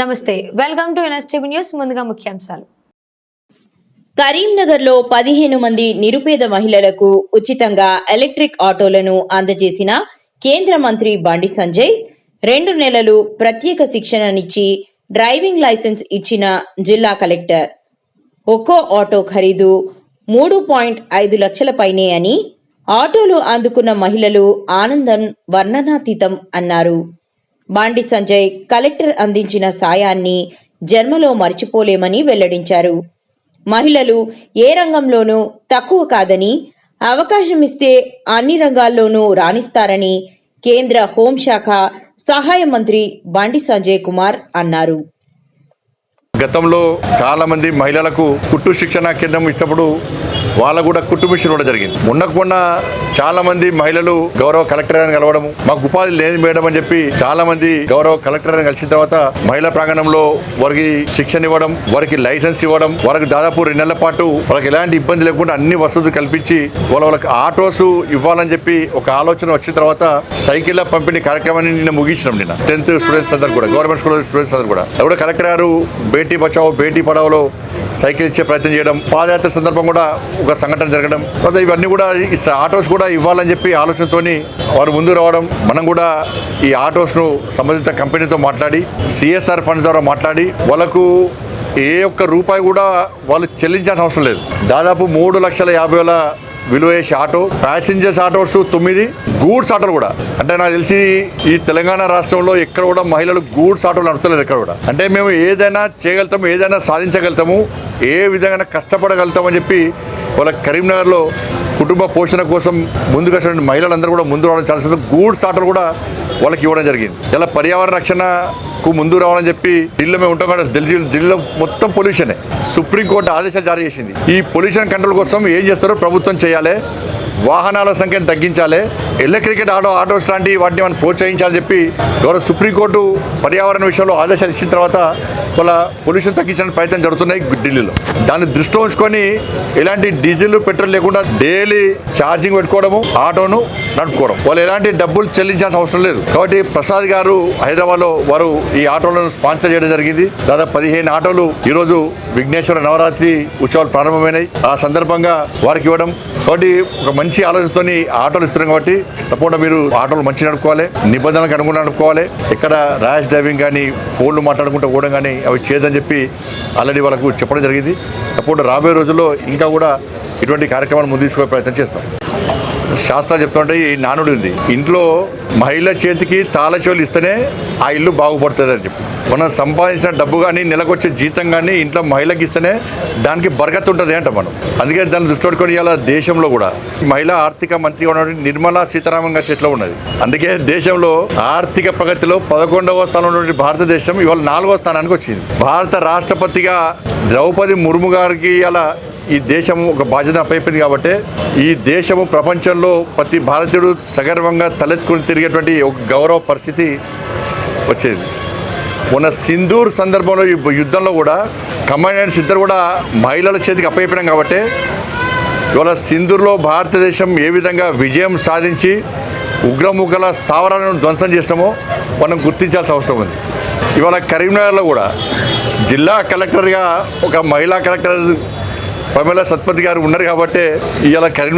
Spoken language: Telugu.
నమస్తే వెల్కమ్ టు ఎన్ఎస్టీవీ న్యూస్ ముందుగా ముఖ్యాంశాలు. కరీంనగర్లో పదిహేను మంది నిరుపేద మహిళలకు ఉచితంగా ఎలక్ట్రిక్ ఆటోలను అందజేసిన కేంద్ర మంత్రి బండి సంజయ్ రెండు నెలలు ప్రత్యేక శిక్షణనిచ్చి డ్రైవింగ్ లైసెన్స్ ఇచ్చిన జిల్లా కలెక్టర్. ఒక్కో ఆటో ఖరీదు మూడు పాయింట్ ఐదు లక్షల పైనే అని ఆటోలు అందుకున్న మహిళలు ఆనందం వర్ణనాతీతం అన్నారు. బాండి సంజయ్ కలెక్టర్ అందించిన సాయాన్ని జన్మలో మర్చిపోలేమని వెల్లడించారు. మహిళలు ఏ రంగంలోనూ తక్కువ కాదని అవకాశం ఇస్తే అన్ని రంగాల్లోనూ రాణిస్తారని కేంద్ర హోంశాఖ సహాయ మంత్రి బండి సంజయ్ కుమార్ అన్నారు. గతంలో చాలా మంది మహిళలకు కుట్టు శిక్షణ కేంద్రం ఇచ్చినప్పుడు వాళ్ళ కూడా కుటుంబిషన్ కూడా జరిగింది. మొన్నకు చాలా మంది మహిళలు గౌరవ కలెక్టర్ అని కలవడం మాకు ఉపాధి లేదు మేడం అని చెప్పి చాలా మంది గౌరవ కలెక్టర్ అని కలిసిన తర్వాత మహిళా ప్రాంగణంలో వారికి శిక్షణ ఇవ్వడం వారికి లైసెన్స్ ఇవ్వడం వారికి దాదాపు రెండు నెలల పాటు వాళ్ళకి ఎలాంటి ఇబ్బంది లేకుండా అన్ని వసతులు కల్పించి వాళ్ళ వాళ్ళకి ఆటోస్ ఇవ్వాలని చెప్పి ఒక ఆలోచన వచ్చిన తర్వాత సైకిళ్ళ పంపిణీ కార్యక్రమాన్ని నిన్న ముగించినాం నిన్న. టెన్త్ స్టూడెంట్స్ అందరు కూడా గవర్నమెంట్ స్కూల్ స్టూడెంట్స్ అందరు కూడా. ఎవరు కలెక్టర్ గారు బేటీ బచావో బేటీ పడావోలో సైకిల్ ఇచ్చే ప్రయత్నం చేయడం పాదయాత్ర సందర్భం కూడా ఒక సంఘటన జరగడం. తర్వాత ఇవన్నీ కూడా ఈ ఆటోస్ కూడా ఇవ్వాలని చెప్పి ఆలోచనతోని వారు ముందు రావడం. మనం కూడా ఈ ఆటోస్ను సంబంధిత కంపెనీతో మాట్లాడి సిఎస్ఆర్ ఫండ్స్ ద్వారా మాట్లాడి వాళ్ళకు ఏ ఒక్క రూపాయి కూడా వాళ్ళు చెల్లించాల్సిన అవసరం లేదు. దాదాపు మూడు లక్షల యాభై వేల విలువ చేసే ఆటో ప్యాసింజర్స్ ఆటోస్ తొమ్మిది గూడ్స్ ఆటోలు కూడా. అంటే నాకు తెలిసి ఈ తెలంగాణ రాష్ట్రంలో ఎక్కడ కూడా మహిళలు గూడ్స్ ఆటోలు నడుపుతలేదు ఎక్కడ కూడా. అంటే మేము ఏదైనా చేయగలుగుతాము ఏదైనా సాధించగలుగుతాము ఏ విధంగా కష్టపడగలుగుతామని చెప్పి వాళ్ళ కరీంనగర్లో కుటుంబ పోషణ కోసం ముందుకు వచ్చిన మహిళలందరూ కూడా ముందు రావడం చాలా గూడ్స్ ఆటోలు కూడా వాళ్ళకి ఇవ్వడం జరిగింది. ఇలా పర్యావరణ రక్షణకు ముందు రావాలని చెప్పి ఢిల్లీలో మేము ఉంటాం కదా ఢిల్లీ ఢిల్లీలో మొత్తం పొల్యూషనే. సుప్రీంకోర్టు ఆదేశాలు జారీ చేసింది. ఈ పొల్యూషన్ కంట్రోల్ కోసం ఏం చేస్తారో ప్రభుత్వం చేయాలి. వాహనాల సంఖ్యను తగ్గించాలి. క్రికెట్ ఆటో ఆటోస్ లాంటి వాటిని మనం ప్రోత్సహించాలని చెప్పి గౌరవ సుప్రీంకోర్టు పర్యావరణ విషయంలో ఆదేశాలు ఇచ్చిన తర్వాత వాళ్ళ పొల్యూషన్ తగ్గించడానికి ప్రయత్నం జరుగుతున్నాయి ఢిల్లీలో. దాన్ని దృష్టిలో ఉంచుకొని ఎలాంటి డీజిల్ పెట్రోల్ లేకుండా డైలీ ఛార్జింగ్ పెట్టుకోవడము ఆటోను నడుపుకోవడం. వాళ్ళు ఎలాంటి డబ్బులు చెల్లించాల్సిన అవసరం లేదు. కాబట్టి ప్రసాద్ గారు హైదరాబాద్లో వారు ఈ ఆటోలను స్పాన్సర్ చేయడం జరిగింది. దాదాపు పదిహేను ఆటోలు ఈరోజు విఘ్నేశ్వర నవరాత్రి ఉత్సవాలు ప్రారంభమైనాయి. ఆ సందర్భంగా వారికి ఇవ్వడం. కాబట్టి ఒక మంచి మంచి ఆలోచనతోని ఆటోలు ఇస్తున్నాం కాబట్టి తప్పకుండా మీరు ఆటోలు మంచి నడుపుకోవాలి నిబంధనలకు అనుగుణంగా నడుపుకోవాలి. ఎక్కడ ర్యాష్ డ్రైవింగ్ కానీ ఫోన్లు మాట్లాడుకుంటూ పోవడం కానీ అవి చేయదని చెప్పి ఆల్రెడీ వాళ్ళకు చెప్పడం జరిగింది. తప్పకుండా రాబోయే రోజుల్లో ఇంకా కూడా ఇటువంటి కార్యక్రమాన్ని ముందు తీసుకునే ప్రయత్నం చేస్తాం. శాస్త్రాలు చెప్తుంటే ఈ నానుడు ఉంది ఇంట్లో మహిళ చేతికి తాళచోలు ఇస్తేనే ఆ ఇల్లు బాగుపడుతుంది అని చెప్పి. మనం సంపాదించిన డబ్బు కానీ నెలకొచ్చే జీతం కానీ ఇంట్లో మహిళకి ఇస్తేనే దానికి బరగత్ ఉంటుంది అంట మనం. అందుకే దాన్ని దృష్టి పెట్టుకొని దేశంలో కూడా మహిళా ఆర్థిక మంత్రి ఉన్నటువంటి నిర్మలా సీతారామన్ గారి చేతిలో ఉన్నది. అందుకే దేశంలో ఆర్థిక ప్రగతిలో పదకొండవ స్థానంలో ఉన్నటువంటి భారతదేశం ఇవాళ నాలుగవ స్థానానికి వచ్చింది. భారత రాష్ట్రపతిగా ద్రౌపది ముర్ము గారికి అలా ఈ దేశం ఒక బాధ్యత అప్పైపోయింది కాబట్టి ఈ దేశము ప్రపంచంలో ప్రతి భారతీయుడు సగర్వంగా తలెత్తుకుని తిరిగేటువంటి ఒక గౌరవ పరిస్థితి వచ్చేది. మొన్న సింధూర్ సందర్భంలో ఈ యుద్ధంలో కూడా కమాండెంట్స్ ఇద్దరు కూడా మహిళల చేతికి అప్పయిపోయినాం కాబట్టి ఇవాళ సింధూర్లో భారతదేశం ఏ విధంగా విజయం సాధించి ఉగ్రముఖల స్థావరాలను ధ్వంసం చేసినామో మనం గుర్తించాల్సిన అవసరం ఉంది. ఇవాళ కరీంనగర్లో కూడా జిల్లా కలెక్టర్గా ఒక మహిళా కలెక్టర్ ప్రమేల సత్పతి గారు ఉన్నారు కాబట్టి ఇవాళ కరీంనగర్